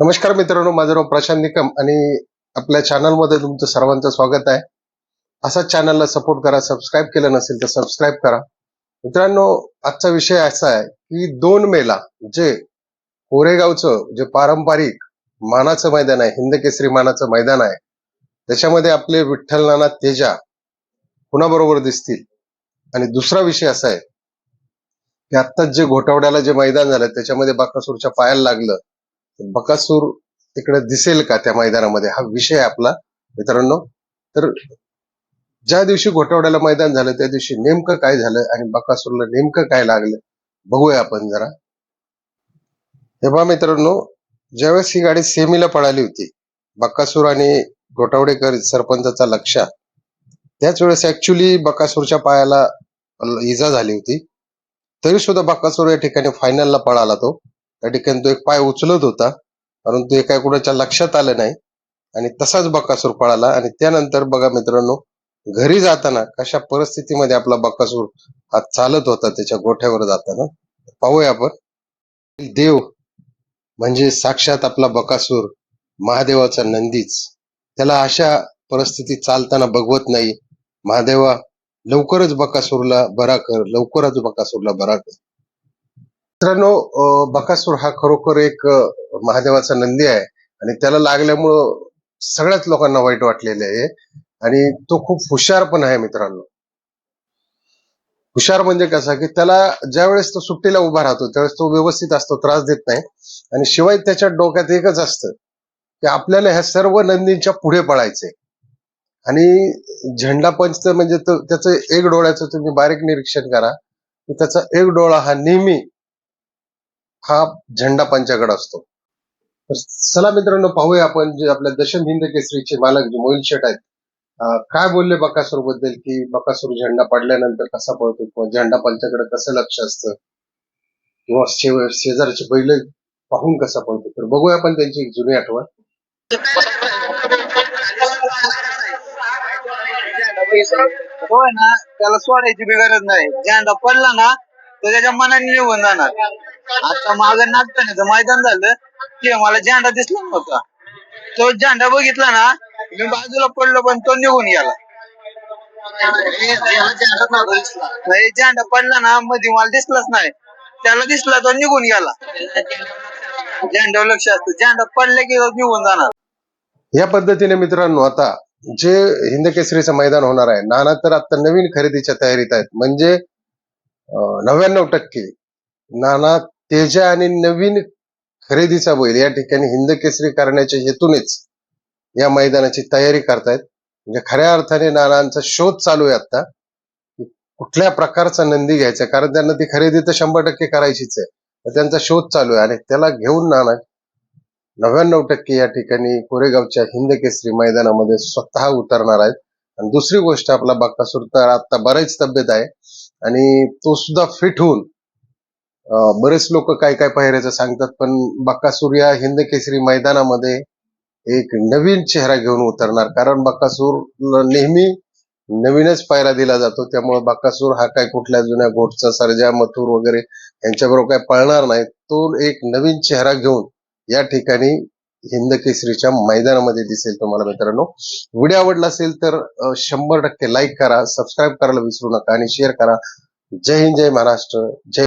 नमस्कार मित्रांनो माझं नाव प्रशांत निकम आणि आपल्या चॅनलमध्ये तुमचं सर्वांचं स्वागत आहे. असाच चॅनलला सपोर्ट करा सबस्क्राईब केलं नसेल तर सबस्क्राईब करा. मित्रांनो आजचा विषय असा आहे की दोन मेला जे कोरेगावचं जे पारंपरिक मानाचं मैदान आहे हिंद केसरी मानाचं मैदान आहे त्याच्यामध्ये आपले विठ्ठल नाना तेजा कुणाबरोबर दिसतील? आणि दुसरा विषय असा आहे की आत्ताच जे घोटावड्याला जे मैदान झालं त्याच्यामध्ये बाकासूरच्या पायाला लागलं बकासूर तिकडे दिसेल का त्या मैदानामध्ये? हा विषय आपला मित्रांनो. तर ज्या दिवशी घोटावड्याला मैदान झालं त्या दिवशी नेमकं काय झालं आणि बकासूरला नेमकं काय लागलं बघूया आपण जरा. हे बा मित्रांनो ज्यावेळेस ही गाडी सेमीला पळाली होती बकासूर आणि घोटावडेकर सरपंचाचा लक्ष त्याच वेळेस ऍक्च्युली बकासूरच्या पायाला इजा झाली होती. तरी सुद्धा बकासूर या ठिकाणी फायनलला पळाला तो. त्या ठिकाणी तो एक पाय उचलत होता. परंतु हे काय कुणाच्या लक्षात आलं नाही. आणि तसाच बकासूर पळाला. आणि त्यानंतर बघा मित्रांनो घरी जाताना कशा परिस्थितीमध्ये आपला बकासूर हा चालत होता त्याच्या गोठ्यावर जाताना पाहूया आपण. देव म्हणजे साक्षात आपला बकासूर महादेवाचा नंदीच. त्याला अशा परिस्थितीत चालताना बघवत नाही. महादेवा लवकरच बकासूरला बरा कर लवकरच बकासूरला बरा कर. मित्रांनो बकासूर हा खरोखर एक महादेवाचा नंदी आहे आणि त्याला लागल्यामुळं सगळ्याच लोकांना वाईट वाटलेले आहे आणि तो खूप हुशार पण आहे मित्रांनो. हुशार म्हणजे कसा की त्याला ज्या वेळेस तो सुट्टीला उभा राहतो त्यावेळेस तो व्यवस्थित असतो त्रास देत नाही आणि शिवाय त्याच्या डोक्यात एकच असतं की आपल्याला ह्या सर्व नंदींच्या पुढे पळायचे आणि झेंडा पंच तर म्हणजे त्याचं एक डोळ्याचं तुम्ही बारीक निरीक्षण करा की त्याचा एक डोळा हा नेहमी हा झेंडा पंचाकडे असतो. तर चला मित्रांनो पाहूया आपण जे आपल्या दशम हिंद केसरीचे मालक जे मोहिल शेट आहेत काय बोलले बकासूरबद्दल की बकासूर झेंडा पडल्यानंतर कसा पळतो किंवा झेंडा पंचाकडे कसं लक्ष असतं? किंवा शेजारचे बैल पाहून कसा पळतो? तर बघूया आपण त्यांची एक जुनी आठवण. होय ना त्याला सोडायची बी गरज नाही. झेंडा पडला ना तो त्याच्या मनाने निघून जाणार. आता माग नागठाण्याचं मैदान झालं ते मला झेंडा दिसला नव्हता. तो झेंडा बघितला ना मी बाजूला पडलो पण तो निघून गेला. नाही झेंडा पडला ना मध्ये मला दिसलाच नाही. त्याला दिसला तो निघून गेला. झेंड्यावर लक्ष असतं. झेंडा पडला की तो निघून जाणार. या पद्धतीने मित्रांनो आता जे हिंद केसरीचं मैदान होणार आहे नाना तर आता नवीन खरेदीच्या तयारीत आहेत. म्हणजे नव्याण्णव टक्के. नाना तेजा आणि नवीन खरेदीचा बैल या ठिकाणी हिंद केसरी करण्याच्या हेतूनेच या मैदानाची तयारी करतायत. म्हणजे खऱ्या अर्थाने नानांचा शोध चालू आहे आता. कुठल्या प्रकारचा नंदी घ्यायचा? कारण त्यांना ती खरेदी तर शंभर टक्के करायचीच आहे. तर त्यांचा शोध चालू आहे आणि त्याला घेऊन नाना नव्याण्णव टक्के या ठिकाणी कोरेगावच्या हिंद केसरी मैदानामध्ये स्वतः उतरणार आहेत. आणि दुसरी गोष्ट आपला बक्कासूर तर आता बरेच तब्येत आहे. आणि तो सुद्धा फिट होऊन बरेच लोक काय काय पायऱ्याचं सांगतात पण बक्कासूर या हिंद केसरी मैदानामध्ये एक नवीन चेहरा घेऊन उतरणार. कारण बक्कासूर नेहमी नवीनच पायरा दिला जातो. त्यामुळे बक्कासूर हा काय कुठल्या जुन्या घोटचा सरजा मथुर वगैरे यांच्याबरोबर काय पळणार नाही. तो एक नवीन चेहरा घेऊन या ठिकाणी हिंद केसरीच्या मैदानामध्ये दिसेल तुम्हाला मित्रांनो. व्हिडिओ आवडला असेल तर शंभर टक्के लाईक करा सबस्क्राईब करायला विसरू नका आणि शेअर करा. जय हिंद जय महाराष्ट्र जय